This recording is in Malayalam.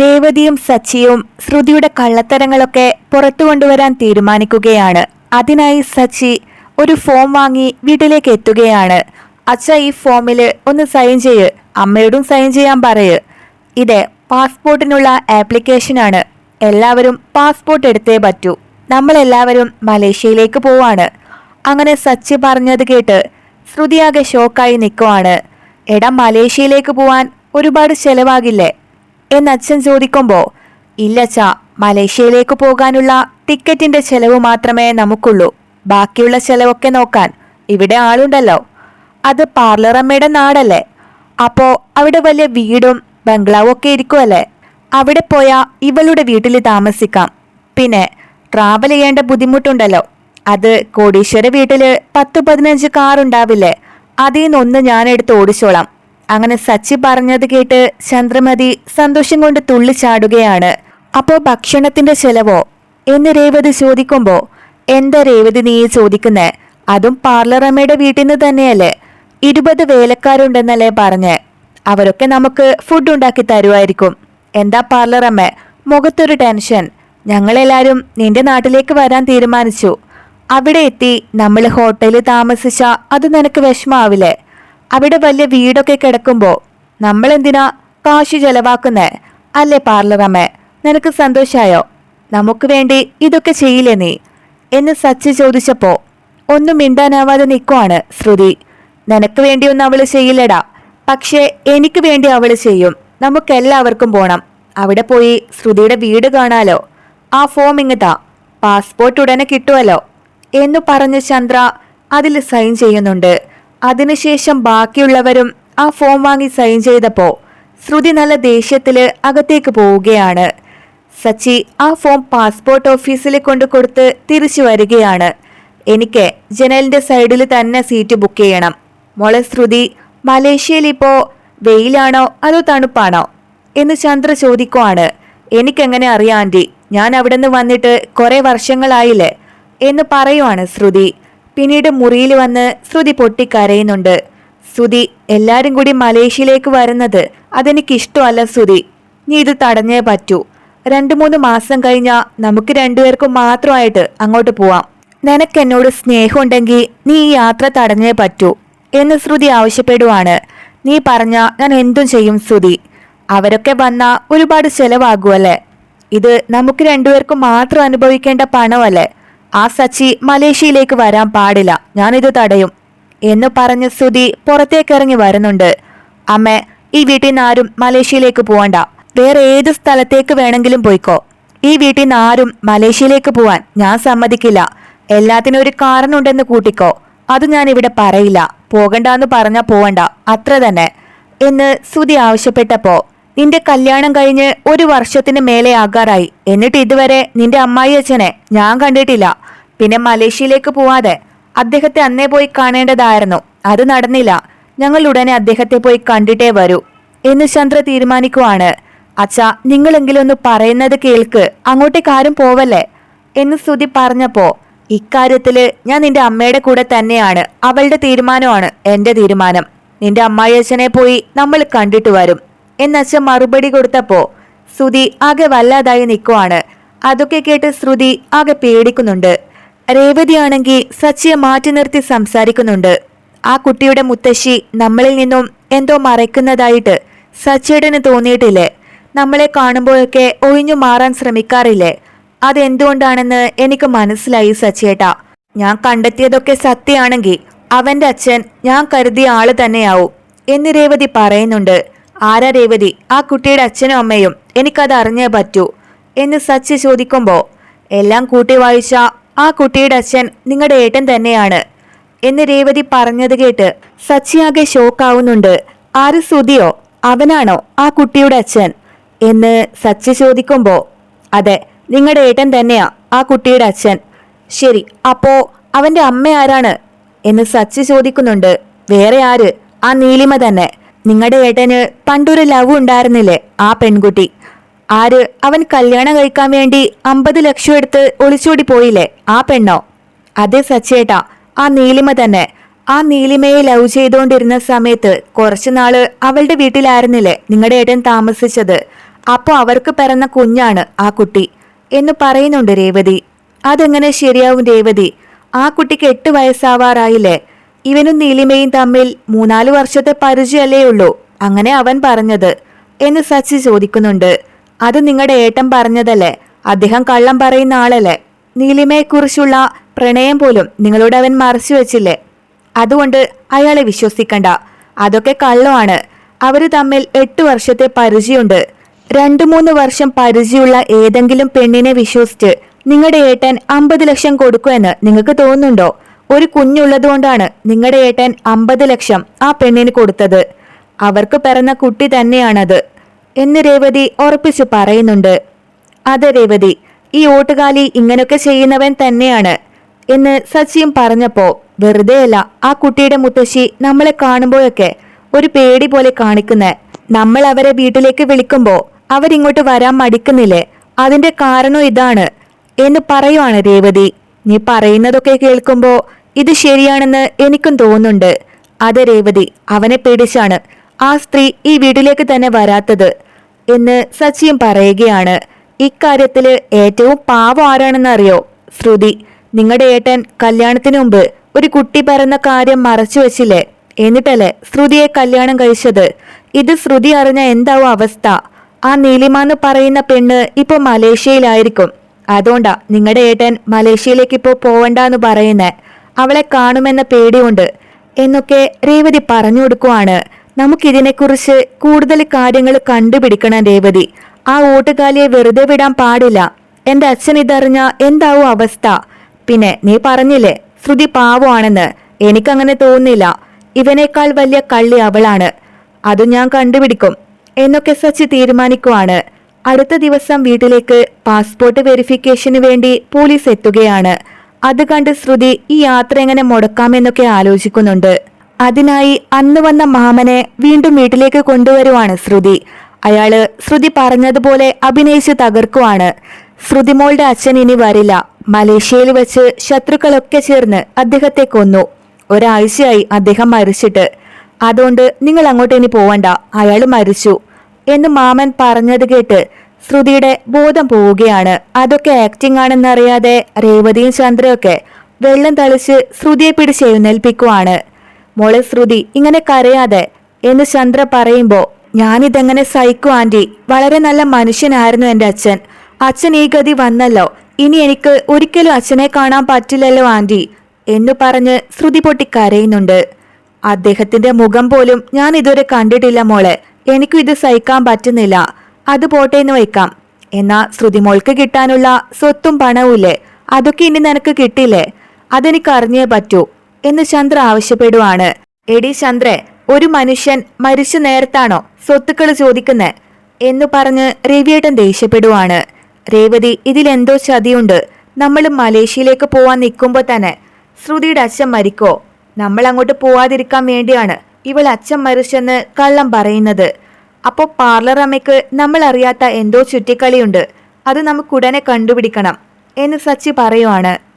രേവതിയും സച്ചിയും ശ്രുതിയുടെ കള്ളത്തരങ്ങളൊക്കെ പുറത്തു കൊണ്ടുവരാൻ തീരുമാനിക്കുകയാണ്. അതിനായി സച്ചി ഒരു ഫോം വാങ്ങി വീട്ടിലേക്ക് എത്തുകയാണ്. അച്ഛ ഈ ഫോമിൽ ഒന്ന് സൈൻ ചെയ്യ് അമ്മയോടും സൈൻ ചെയ്യാൻ പറയ്. ഇത് പാസ്പോർട്ടിനുള്ള ആപ്ലിക്കേഷനാണ്. എല്ലാവരും പാസ്പോർട്ട് എടുത്തേ പറ്റൂ. നമ്മളെല്ലാവരും മലേഷ്യയിലേക്ക് പോവാണ്. അങ്ങനെ സച്ചി പറഞ്ഞത് കേട്ട് ശ്രുതിയാകെ ഷോക്കായി നിൽക്കുവാണ് എടാ മലേഷ്യയിലേക്ക് പോവാൻ ഒരുപാട് ചെലവാകില്ലേ? എന്ന് അച്ഛൻ ചോദിക്കുമ്പോ ഇല്ലച്ച മലേഷ്യയിലേക്ക് പോകാനുള്ള ടിക്കറ്റിന്റെ ചെലവ് മാത്രമേ നമുക്കുള്ളൂ. ബാക്കിയുള്ള ചെലവൊക്കെ നോക്കാൻ ഇവിടെ ആളുണ്ടല്ലോ. അത് പാർലറമ്മയുടെ നാടല്ലേ? അപ്പോ അവിടെ വലിയ വീടും ബംഗ്ലാവും ഒക്കെ ഇരിക്കുമല്ലേ അവിടെ പോയാൽ ഇവളുടെ വീട്ടിൽ താമസിക്കാം. പിന്നെ ട്രാവൽ ചെയ്യേണ്ട ബുദ്ധിമുട്ടുണ്ടല്ലോ. അത് കോടീശ്വര വീട്ടിൽ പത്ത് പതിനഞ്ച് കാർ ഉണ്ടാവില്ലേ? അതിൽ നിന്നൊന്ന് ഞാൻ എടുത്ത് ഓടിച്ചോളാം. അങ്ങനെ സച്ചി പറഞ്ഞത് കേട്ട് ചന്ദ്രമതി സന്തോഷം കൊണ്ട് തുള്ളിച്ചാടുകയാണ് അപ്പോ ഭക്ഷണത്തിന്റെ ചെലവോ? എന്ന് രേവതി ചോദിക്കുമ്പോ എന്താ രേവതി നീ ചോദിക്കുന്നേ? അതും പാർലർ അമ്മയുടെ വീട്ടിൽ നിന്ന് തന്നെയല്ലേ? ഇരുപത് വേലക്കാരുണ്ടെന്നല്ലേ പറഞ്ഞ്. അവരൊക്കെ നമുക്ക് ഫുഡ് ഉണ്ടാക്കി തരുമായിരിക്കും എന്താ പാർലർ മുഖത്തൊരു ടെൻഷൻ ഞങ്ങളെല്ലാരും നിന്റെ നാട്ടിലേക്ക് വരാൻ തീരുമാനിച്ചു. അവിടെ എത്തി നമ്മൾ ഹോട്ടലിൽ താമസിച്ച അത് നിനക്ക് വിഷമാവില്ലേ? അവിടെ വലിയ വീടൊക്കെ കിടക്കുമ്പോ നമ്മൾ എന്തിനാ കാശ് ചെലവാക്കുന്നേ? അല്ലേ പാർലർ അമ്മ നിനക്ക് സന്തോഷായോ? നമുക്ക് വേണ്ടി ഇതൊക്കെ ചെയ്യില്ലേ നീ? എന്ന് സച്ചി ചോദിച്ചപ്പോ ഒന്നും മിണ്ടാനാവാതെ നിൽക്കുവാണ് ശ്രുതി. നിനക്ക് വേണ്ടിയൊന്നും അവൾ ചെയ്യില്ലടാ. പക്ഷേ എനിക്ക് വേണ്ടി അവൾ ചെയ്യും. നമുക്കെല്ലാവർക്കും പോണം. അവിടെ പോയി ശ്രുതിയുടെ വീട് കാണാലോ. ആ ഫോം ഇങ്ങതാ. പാസ്പോർട്ട് ഉടനെ കിട്ടുമല്ലോ എന്നു പറഞ്ഞ് ചന്ദ്ര അതിൽ സൈൻ ചെയ്യുന്നുണ്ട്. അതിനുശേഷം ബാക്കിയുള്ളവരും ആ ഫോം വാങ്ങി സൈൻ ചെയ്തപ്പോൾ ശ്രുതി നല്ല ദേഷ്യത്തിൽ അകത്തേക്ക് പോവുകയാണ്. സച്ചി ആ ഫോം പാസ്പോർട്ട് ഓഫീസിൽ കൊണ്ടു കൊടുത്ത് തിരിച്ചു വരികയാണ്. എനിക്ക് ജനലിന്റെ സൈഡിൽ തന്നെ സീറ്റ് ബുക്ക് ചെയ്യണം. മോളെ ശ്രുതി മലേഷ്യയിൽ ഇപ്പോ വെയിലാണോ അതോ തണുപ്പാണോ? എന്ന് ചന്ദ്ര ചോദിക്കുവാണ്. എനിക്കെങ്ങനെ അറിയാം ഞാൻ അവിടെ നിന്ന് വന്നിട്ട് കുറേ വർഷങ്ങളായില്ലേ? എന്ന് പറയുവാണ് ശ്രുതി. പിന്നീട് മുറിയിൽ വന്ന് ശ്രുതി പൊട്ടിക്കരയുന്നുണ്ട്. ശ്രുതി എല്ലാരും കൂടി മലേഷ്യയിലേക്ക് വരുന്നത് അതെനിക്കിഷ്ടമല്ല ശ്രുതി. നീ ഇത് തടഞ്ഞേ പറ്റൂ. രണ്ടു മൂന്ന് മാസം കഴിഞ്ഞാ നമുക്ക് രണ്ടുപേർക്കും മാത്രമായിട്ട് അങ്ങോട്ട് പോവാം. നിനക്കെന്നോട് സ്നേഹമുണ്ടെങ്കിൽ നീ ഈ യാത്ര തടഞ്ഞേ പറ്റൂ എന്ന് ശ്രുതി ആവശ്യപ്പെടുവാണ്. നീ പറഞ്ഞ ഞാൻ എന്തും ചെയ്യും ശ്രുതി. അവരൊക്കെ വന്നാൽ ഒരുപാട് ചെലവാകുമല്ലേ ഇത് നമുക്ക് രണ്ടുപേർക്കും മാത്രം അനുഭവിക്കേണ്ട പണമല്ലേ? ആ സച്ചി മലേഷ്യയിലേക്ക് വരാൻ പാടില്ല. ഞാനിത് തടയും. എന്ന് പറഞ്ഞ് സുധി പുറത്തേക്കിറങ്ങി വരുന്നുണ്ട്. അമ്മ ഈ വീട്ടിൽ നിന്ന് ആരും മലേഷ്യയിലേക്ക് പോവണ്ട. വേറെ ഏത് സ്ഥലത്തേക്ക് വേണമെങ്കിലും പോയിക്കോ. ഈ വീട്ടിൽ നിന്ന് ആരും മലേഷ്യയിലേക്ക് പോവാൻ ഞാൻ സമ്മതിക്കില്ല. എല്ലാത്തിനും ഒരു കാരണമുണ്ടെന്ന് കൂട്ടിക്കോ. അത് ഞാൻ ഇവിടെ പറയില്ല. പോകണ്ടെന്ന് പറഞ്ഞാൽ പോവണ്ട. അത്ര തന്നെ. എന്ന് സുധി ആവശ്യപ്പെട്ടപ്പോ നിന്റെ കല്യാണം കഴിഞ്ഞ് ഒരു വർഷത്തിന് മേലെ ആകാറായി. എന്നിട്ട് ഇതുവരെ നിന്റെ അമ്മായി അച്ഛനെ ഞാൻ കണ്ടിട്ടില്ല. പിന്നെ മലേഷ്യയിലേക്ക് പോവാതെ അദ്ദേഹത്തെ അന്നേ പോയി കാണേണ്ടതായിരുന്നു. അത് നടന്നില്ല. ഞങ്ങൾ ഉടനെ അദ്ദേഹത്തെ പോയി കണ്ടിട്ടേ വരൂ എന്ന് ചന്ദ്ര തീരുമാനിക്കുവാണ്. അച്ഛാ നിങ്ങളെങ്കിലും ഒന്ന് പറയുന്നത് കേൾക്ക്. അങ്ങോട്ടേക്ക് ആരും പോവല്ലേ? എന്ന് സ്തുതി പറഞ്ഞപ്പോ ഇക്കാര്യത്തിൽ ഞാൻ നിന്റെ അമ്മയുടെ കൂടെ തന്നെയാണ്. അവളുടെ തീരുമാനമാണ് എന്റെ തീരുമാനം. നിന്റെ അമ്മായി അച്ഛനെ പോയി നമ്മൾ കണ്ടിട്ട് വരും. എന്നച്ഛൻ മറുപടി കൊടുത്തപ്പോ ശ്രുതി ആകെ വല്ലാതായി നിൽക്കുവാണ് അതൊക്കെ കേട്ട് ശ്രുതി ആകെ പേടിക്കുന്നുണ്ട്. രേവതിയാണെങ്കിൽ സച്ചിയെ മാറ്റി നിർത്തി സംസാരിക്കുന്നുണ്ട്. ആ കുട്ടിയുടെ മുത്തശ്ശി നമ്മളിൽ നിന്നും എന്തോ മറയ്ക്കുന്നതായിട്ട് സച്ചിയേട്ടന് തോന്നിയിട്ടില്ലേ? നമ്മളെ കാണുമ്പോഴൊക്കെ ഒഴിഞ്ഞു മാറാൻ ശ്രമിക്കാറില്ലേ? അതെന്തുകൊണ്ടാണെന്ന് എനിക്ക് മനസ്സിലായി സച്ചിയേട്ടാ. ഞാൻ കണ്ടെത്തിയതൊക്കെ സത്യമാണെങ്കിൽ അവന്റെ അച്ഛൻ ഞാൻ കരുതിയ ആൾ തന്നെയാവും എന്ന് രേവതി പറയുന്നുണ്ട്. ആരാ രേവതി? ആ കുട്ടിയുടെ അച്ഛനും അമ്മയും എനിക്കത് അറിഞ്ഞേ പറ്റൂ എന്ന് സച്ചി ചോദിക്കുമ്പോൾ എല്ലാം കൂട്ടി വായിച്ച ആ കുട്ടിയുടെ അച്ഛൻ നിങ്ങളുടെ ഏട്ടൻ തന്നെയാണ് എന്ന് രേവതി പറഞ്ഞത് കേട്ട് സച്ചിയാകെ ഷോക്കാവുന്നുണ്ട്. ആര് സുതിയോ അവനാണോ ആ കുട്ടിയുടെ അച്ഛൻ? എന്ന് സച്ചി ചോദിക്കുമ്പോൾ അതെ നിങ്ങളുടെ ഏട്ടൻ തന്നെയാ ആ കുട്ടിയുടെ അച്ഛൻ. ശരി അപ്പോ അവന്റെ അമ്മ ആരാണ്? എന്ന് സച്ചി ചോദിക്കുന്നുണ്ട്. വേറെ ആര്? ആ നീലിമ തന്നെ. നിങ്ങളുടെ ഏട്ടന് പണ്ടൊരു ലവ് ഉണ്ടായിരുന്നില്ലേ ആ പെൺകുട്ടി? ആര് അവൻ കല്യാണം കഴിക്കാൻ വേണ്ടി അമ്പത് ലക്ഷം എടുത്ത് ഒളിച്ചോടി പോയില്ലേ ആ പെണ്ണോ? അതെ സച്ചേട്ടാ ആ നീലിമ തന്നെ. ആ നീലിമയെ ലവ് ചെയ്തുകൊണ്ടിരുന്ന സമയത്ത് കുറച്ചു നാൾ അവളുടെ വീട്ടിലായിരുന്നില്ലേ നിങ്ങളുടെ ഏട്ടൻ താമസിച്ചത്? അപ്പോൾ അവർക്ക് പിറന്ന കുഞ്ഞാണ് ആ കുട്ടി എന്ന് പറയുന്നുണ്ട് രേവതി. അതെങ്ങനെ ശരിയാവും രേവതി? ആ കുട്ടിക്ക് എട്ട് വയസ്സാവാറായില്ലേ? ഇവനും നീലിമയും തമ്മിൽ മൂന്നാൽ വർഷത്തെ പരിചയമല്ലേ ഉള്ളൂ അങ്ങനെ അവൻ പറഞ്ഞത് എന്ന് സച്ചി ചോദിക്കുന്നുണ്ട്. അത് നിങ്ങളുടെ ഏട്ടൻ പറഞ്ഞതല്ലേ? അദ്ദേഹം കള്ളം പറയുന്ന ആളല്ലേ? നീലിമയെക്കുറിച്ചുള്ള പ്രണയം പോലും നിങ്ങളോട് അവൻ മറച്ചു വെച്ചില്ലേ? അതുകൊണ്ട് അയാളെ വിശ്വസിക്കണ്ട. അതൊക്കെ കള്ളമാണ്. അവർ തമ്മിൽ എട്ട് വർഷത്തെ പരിചയമുണ്ട്. രണ്ടു മൂന്ന് വർഷം പരിചയമുള്ള ഏതെങ്കിലും പെണ്ണിനെ വിശ്വസിച്ച് നിങ്ങളുടെ ഏട്ടൻ അമ്പത് ലക്ഷം കൊടുക്കുമെന്ന് നിങ്ങൾക്ക് തോന്നുന്നുണ്ടോ? ഒരു കുഞ്ഞുള്ളതുകൊണ്ടാണ് നിങ്ങളുടെ ഏട്ടൻ അമ്പത് ലക്ഷം ആ പെണ്ണിന് കൊടുത്തത്. അവർക്ക് പിറന്ന കുട്ടി തന്നെയാണത് എന്ന് രേവതി ഉറപ്പിച്ചു പറയുന്നുണ്ട്. അതെ രേവതി ഈ ഓട്ടുകാലി ഇങ്ങനൊക്കെ ചെയ്യുന്നവൻ തന്നെയാണ് എന്ന് സച്ചിയും പറഞ്ഞപ്പോ വെറുതെയല്ല ആ കുട്ടിയുടെ മുത്തശ്ശി നമ്മളെ കാണുമ്പോഴൊക്കെ ഒരു പേടി പോലെ കാണിക്കുന്നേ. നമ്മൾ അവരെ വീട്ടിലേക്ക് വിളിക്കുമ്പോ അവരിങ്ങോട്ട് വരാൻ മടിക്കുന്നില്ലേ? അതിന്റെ കാരണം ഇതാണ് എന്ന് പറയുവാണ് രേവതി. നീ പറയുന്നതൊക്കെ കേൾക്കുമ്പോ ഇത് ശരിയാണെന്ന് എനിക്കും തോന്നുന്നുണ്ട്. അത് രേവതി അവനെ പേടിച്ചാണ് ആ സ്ത്രീ ഈ വീട്ടിലേക്ക് തന്നെ വരാത്തത് എന്ന് സച്ചിയും പറയുകയാണ്. ഇക്കാര്യത്തിൽ ഏറ്റവും പാവം ആരാണെന്നറിയോ? ശ്രുതി നിങ്ങളുടെ ഏട്ടൻ കല്യാണത്തിന് മുമ്പ് ഒരു കുട്ടി പിറന്ന കാര്യം മറച്ചു വെച്ചില്ലേ? എന്നിട്ടല്ലേ ശ്രുതിയെ കല്യാണം കഴിച്ചത്? ഇത് ശ്രുതി അറിഞ്ഞ എന്താവും അവസ്ഥ? ആ നീലിമ എന്ന് പറയുന്ന പെണ്ണ് ഇപ്പൊ മലേഷ്യയിലായിരിക്കും. അതുകൊണ്ടാ നിങ്ങളുടെ ഏട്ടൻ മലേഷ്യയിലേക്ക് ഇപ്പോ പോവണ്ടെന്ന് പറയുന്നേ. അവളെ കാണുമെന്ന പേടിയുണ്ട്. എന്നൊക്കെ രേവതി പറഞ്ഞു കൊടുക്കുവാണ്. നമുക്കിതിനെക്കുറിച്ച് കൂടുതൽ കാര്യങ്ങൾ കണ്ടുപിടിക്കണം രേവതി. ആ ഓട്ടുകാലിയെ വെറുതെ വിടാൻ പാടില്ല. എന്റെ അച്ഛൻ ഇതറിഞ്ഞ എന്താവും അവസ്ഥ? പിന്നെ നീ പറഞ്ഞില്ലേ ശ്രുതി പാവമാണെന്ന്. എനിക്കങ്ങനെ തോന്നുന്നില്ല. ഇവനേക്കാൾ വലിയ കള്ളി അവളാണ്. അത് ഞാൻ കണ്ടുപിടിക്കും. എന്നൊക്കെ സച്ചി തീരുമാനിക്കുവാണ്. അടുത്ത ദിവസം വീട്ടിലേക്ക് പാസ്പോർട്ട് വെരിഫിക്കേഷന് വേണ്ടി പോലീസ് എത്തുകയാണ്. അത് കണ്ട് ശ്രുതി ഈ യാത്ര എങ്ങനെ മുടക്കാമെന്നൊക്കെ ആലോചിക്കുന്നുണ്ട്. അതിനായി അന്ന് വന്ന മാമനെ വീണ്ടും വീട്ടിലേക്ക് കൊണ്ടുവരുവാണ് ശ്രുതി. അയാൾ ശ്രുതി പറഞ്ഞതുപോലെ അഭിനയിച്ച് തകർക്കുവാണ്. ശ്രുതിമോളുടെ അച്ഛൻ ഇനി വരില്ല. മലേഷ്യയിൽ വെച്ച് ശത്രുക്കളൊക്കെ ചേർന്ന് അദ്ദേഹത്തെ കൊന്നു. ഒരാഴ്ചയായി അദ്ദേഹം മരിച്ചിട്ട്. അതുകൊണ്ട് നിങ്ങൾ അങ്ങോട്ട് ഇനി പോവണ്ട. അയാൾ മരിച്ചു. എന്ന് മാമൻ പറഞ്ഞത് കേട്ട് ശ്രുതിയുടെ ബോധം പോവുകയാണ്. അതൊക്കെ ആക്ടിംഗ് ആണെന്നറിയാതെ രേവതിയും ചന്ദ്രയൊക്കെ വെള്ളം തളിച്ച് ശ്രുതിയെ പിടിച്ച് എഴുന്നേൽപ്പിക്കുവാണ്. മോളെ ശ്രുതി ഇങ്ങനെ കരയാതെ എന്ന് ചന്ദ്ര പറയുമ്പോ ഞാനിതെങ്ങനെ സഹിക്കു ആന്റി? വളരെ നല്ല മനുഷ്യനായിരുന്നു എന്റെ അച്ഛൻ. അച്ഛൻ ഈ ഗതി വന്നല്ലോ. ഇനി എനിക്ക് ഒരിക്കലും അച്ഛനെ കാണാൻ പറ്റില്ലല്ലോ ആന്റി എന്ന് പറഞ്ഞ് ശ്രുതി പൊട്ടി കരയുന്നുണ്ട്. അദ്ദേഹത്തിന്റെ മുഖം പോലും ഞാൻ ഇതുവരെ കണ്ടിട്ടില്ല മോളെ. എനിക്കും ഇത് സഹിക്കാൻ പറ്റുന്നില്ല. അത് പോട്ടെ എന്ന് വയ്ക്കാം. എന്നാ ശ്രുതിമോൾക്ക് കിട്ടാനുള്ള സ്വത്തും പണവുമില്ലേ? അതൊക്കെ ഇനി നിനക്ക് കിട്ടില്ലേ? അതെനിക്ക് അറിഞ്ഞേ പറ്റൂ എന്ന് ചന്ദ്ര ആവശ്യപ്പെടുവാണ്. എടി ചന്ദ്രെ ഒരു മനുഷ്യൻ മരിച്ചു നേരത്താണോ സ്വത്തുക്കൾ ചോദിക്കുന്നേ? എന്നു പറഞ്ഞ് രവിയേട്ടൻ ദേഷ്യപ്പെടുവാണ്. രേവതി ഇതിലെന്തോ ചതിയുണ്ട്. നമ്മൾ മലേഷ്യയിലേക്ക് പോവാൻ നിൽക്കുമ്പോൾ തന്നെ ശ്രുതിയുടെ അച്ഛൻ മരിക്കോ? നമ്മൾ അങ്ങോട്ട് പോവാതിരിക്കാൻ വേണ്ടിയാണ്. ഇവൾ അച്ഛൻ മരിച്ചെന്ന് കള്ളം പറയുന്നത്. അപ്പോൾ പാർലർ അമ്മയ്ക്ക് നമ്മൾ അറിയാത്ത എന്തോ ചുറ്റിക്കളിയുണ്ട്. അത് നമുക്ക് ഉടനെ കണ്ടുപിടിക്കണം എന്ന് സച്ചി പറയുവാണ്.